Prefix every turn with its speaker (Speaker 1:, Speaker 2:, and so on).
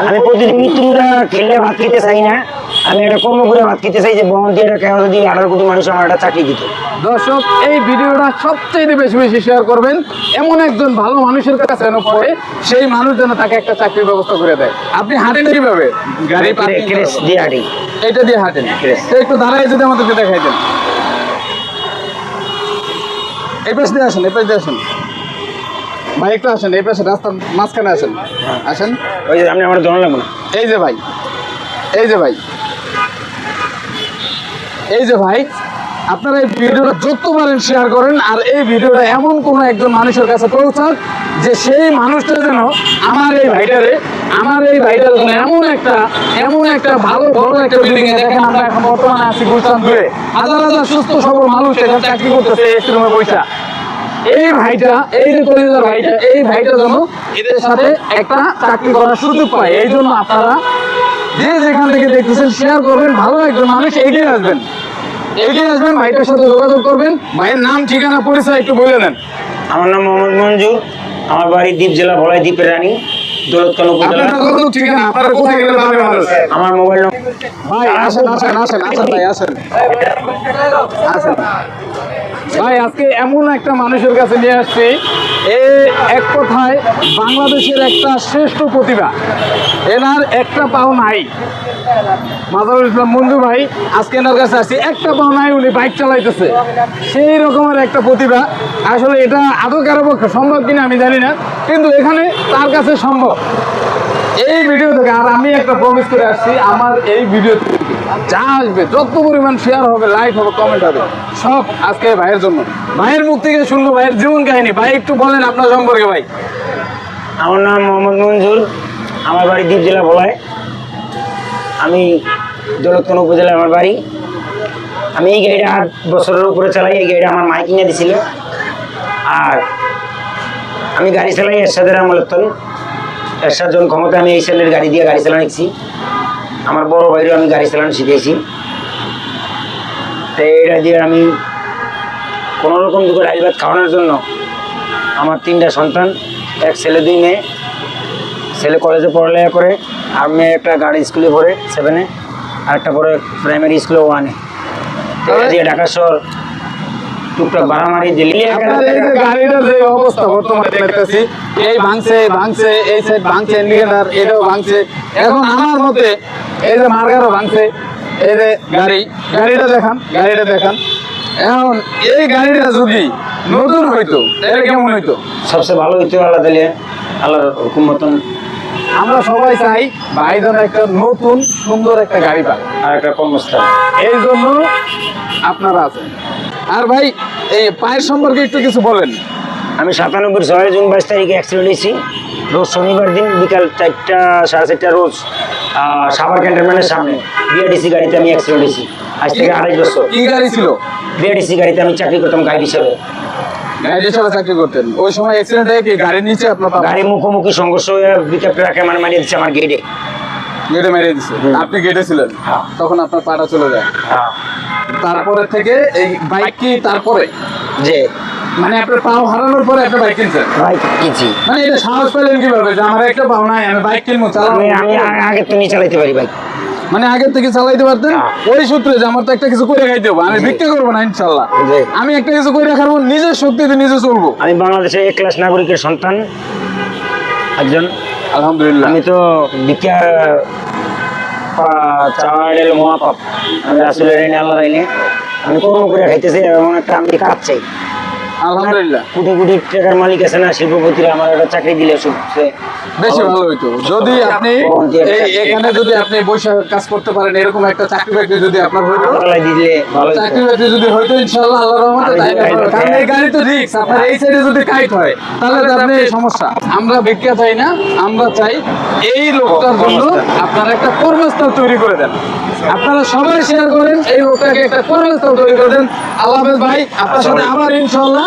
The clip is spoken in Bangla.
Speaker 1: আমি প্রতিদিন মৃত্যুটা খেলে ভাত খেতে চাই না। আমি একটা কর্ম করে ভাত খেতে চাই যে বহন দিয়ে কেউ যদি আঠারো কোটি মানুষ আমার একটা চাকরি দিত।
Speaker 2: দর্শক এই ভিডিওটা সবচেয়ে বেশি বেশি শেয়ার করবেন। এমন একজন ভালো মানুষের কাছে যেন পড়ে সেই মানুষ যেন তাকে একটা চাকরির ব্যবস্থা করে দেয়। আপনি হাঁটেন কীভাবে? গাড়ি
Speaker 1: দিয়ে
Speaker 2: এটা দিয়ে হাঁটেন। একটু দাঁড়ায় যদি আমাদেরকে দেখাই দেন। এই পাশ দিয়ে আসেন এই পাশ দিয়ে আসেন। ভাই একটু আসেন এই পাশে রাস্তার মাঝখানে আসেন। আসেন।
Speaker 1: ওই যে আপনি আমার না।
Speaker 2: এই যে ভাই এই যে ভাই। এই যে ভাই আপনারা এই ভিডিওটা যত পারেন শেয়ার করেন আর এই ভিডিওটা এমন কোন একজন মানুষের কাছে পৌঁছাক যে সেই মানুষটা যেন আমার এই ভাইটারে আমার এই ভাইটার জন্য এমন একটা এমন একটা ভালো বড় একটা বিল্ডিং এ দেখেন আমরা এখন বর্তমানে আছি গুলশান দুয়ে হাজার হাজার সুস্থ সবল মানুষ এখানে চাকরি করতেছে এসি রুমে পয়সা এই ভাইটা, এই যে ভাইটা, এই ভাইটা যেন এদের সাথে একটা চাকরি করার সুযোগ পায়। এই জন্য আপনারা যে যেখান থেকে দেখতেছেন শেয়ার করবেন, ভালো একজন মানুষ এগিয়ে আসবেন। এগিয়ে আসবেন, ভাইটার সাথে যোগাযোগ করবেন। ভাইয়ের নাম, ঠিকানা, পরিচয় একটু বলে দেন।
Speaker 1: আমার নাম মোহাম্মদ মঞ্জুর। আমার বাড়ি দ্বীপ জেলা ভোলাই দ্বীপের রানী। দৌলতখান উপজেলা। আমার মোবাইল
Speaker 2: ভাই আসেন আসেন আসেন আসেন ভাই আসেন। আসেন। ভাই আজকে এমন একটা মানুষের কাছে নিয়ে আসছি। এ এক কথায় বাংলাদেশের একটা শ্রেষ্ঠ প্রতিভা। এনার একটা পাও নাই। মাজারুল ইসলাম মঞ্জু ভাই আজকে এনার কাছে আসছি। একটা পাও নাই উনি বাইক চালাইতেছে। সেই রকমের একটা প্রতিভা। আসলে এটা আদৌ কারও পক্ষে সম্ভব কিনা আমি জানি না। কিন্তু এখানে তার কাছে সম্ভব। এই ভিডিও থেকে আর আমি একটা প্রমিস করে আসছি, আমার এই ভিডিও থেকে যা আসবে, যত পরিমাণ শেয়ার হবে লাইক হবে কমেন্ট হবে, সব আজকে ভাইয়ের জন্য। ভাইয়ের মুখ থেকে শুনব ভাইয়ের জীবন কাহিনী। ভাই, একটু বলেন আপনার সম্পর্কে ভাই।
Speaker 1: আমার নাম মোহাম্মদ মঞ্জুর আমার বাড়ি দ্বীপ জেলা ভোলায়। আমি দৌলতখান উপজেলা আমার বাড়ি। আমি এই গাড়িটা আট বছরের উপরে চালাই, এই গাড়িটা আমার মাই কিনে দিছিল। আর আমি গাড়ি চালাই এরশাদের আমলতন এরশাদ জন ক্ষমতা আমি এই সেলের গাড়ি দিয়ে গাড়ি চালানো শিখছি। আমার বড় ভাইরও আমি গাড়ি চালানো শিখেছি। তো এটা দিয়ে আমি কোনো রকম দুটো ডাইল ভাত খাওয়ানোর জন্য আমার তিনটা সন্তান এক ছেলে দুই মেয়ে। ছেলে কলেজে পড়ালেখা করে আর মেয়ে একটা গাড়ি স্কুলে পড়ে সেভেনে আর একটা পড়ে প্রাইমারি স্কুলে ওয়ানে ঢাকা শহর টুকটাক
Speaker 2: গাড়িটার যে অবস্থা বর্তমানে দেখতেছি এই ভাঙছে ভাঙছে এই সাইড ভাঙছে ইন্ডিকেটার এটাও ভাঙছে। এখন আমার মতে এই যে মার্গারও ভাঙছে এই যে গাড়ি গাড়িটা দেখান গাড়িটা দেখান। এখন এই গাড়িটা যদি নতুন হইতো কেমন হইতো?
Speaker 1: সবচেয়ে ভালো হইতে আল্লাহ দিলে আল্লাহর হুকুম মতন।
Speaker 2: আমরা সবাই চাই ভাই যেন একটা নতুন সুন্দর একটা গাড়ি পায়।
Speaker 1: আর একটা কর্মস্থান
Speaker 2: এই জন্য আপনারা আছেন। আর ভাই এই পায়ের সম্পর্কে একটু কিছু বলেন।
Speaker 1: আমি সাতানব্বই ছয় জুন বাইশ তারিখে অ্যাক্সিডেন্ট হয়েছি। রোজ শনিবার দিন বিকাল চারটা সাড়ে চারটা রোজ সাভার ক্যান্টনমেন্টের সামনে বিআরডিসি গাড়িতে আমি অ্যাক্সিডেন্ট হয়েছি। আজ থেকে আড়াই বছর।
Speaker 2: কি গাড়ি ছিল?
Speaker 1: বিআরডিসি গাড়িতে আমি চাকরি করতাম গাইড হিসাবে।
Speaker 2: গাড়ি হিসাবে চাকরি করতেন। ওই সময় অ্যাক্সিডেন্ট হয়ে কি গাড়ির নিচে আপনার
Speaker 1: গাড়ি মুখোমুখি সংঘর্ষ হয়ে পিকআপ ট্রাকে মানে মারিয়ে দিচ্ছে আমার গেটে
Speaker 2: গেটে মেরে দিছে। আপনি গেটে ছিলেন।
Speaker 1: হ্যাঁ।
Speaker 2: তখন আপনার পাটা চলে যায়। তারপরে থেকে এই বাইক কি তারপরে?
Speaker 1: যে
Speaker 2: মানে আপনার পাও হারানোর পরে একটা বাইক কিনছেন?
Speaker 1: ভাই কিনছি।
Speaker 2: মানে এটা সাহস পেলেন কীভাবে যে আমার একটা পাও নাই আমি বাইক কিনবো চালাবো?
Speaker 1: আমি আমি আগে তো নিয়ে চালাইতে পারি ভাই
Speaker 2: মানে আগের থেকে চালাইতে পারতেন?
Speaker 1: হ্যাঁ।
Speaker 2: ওই সূত্রে যে আমার তো একটা কিছু করে খাইতে হবে আমি বিক্রি করব না ইনশাল্লাহ। আমি একটা কিছু করে খাব নিজের শক্তিতে নিজে চলবো।
Speaker 1: আমি বাংলাদেশের এক ক্লাস নাগরিকের সন্তান একজন
Speaker 2: আলহামদুলিল্লাহ।
Speaker 1: আমি তো ভিক্ষা চাওয়া এলো মহাপাপ। আমি আসলে আল্লাহ রাইনে। আমি কোনো করে খাইতেছি, এমন একটা আমি কাজ চাই।
Speaker 2: আলহামদুলিল্লাহ।
Speaker 1: কোটি কোটি টাকার মালিক আছে না শিল্পপতিরা আমার একটা চাকরি দিলে
Speaker 2: বেশি ভালো হইতো। যদি আপনি এখানে যদি আপনি বসে কাজ করতে পারেন এরকম একটা চাকরি বাকরি যদি আপনার হইতো। চাকরি বাকরি যদি হইতো ইনশাআল্লাহ আল্লাহর রহমতে কারণ এই গাড়ি তো রিস্ক আপনার এই সাইডে যদি কাইট হয় তাহলে তো আপনি সমস্যা। আমরা ভিক্ষা চাই না আমরা চাই এই লোকটার জন্য আপনারা একটা কর্মস্থল তৈরি করে দেন। আপনারা সবাই শেয়ার করেন এই লোকটাকে একটা কর্মস্থল তৈরি করে দেন। আল্লাহ ভাই আপনার সাথে আবার ইনশাআল্লাহ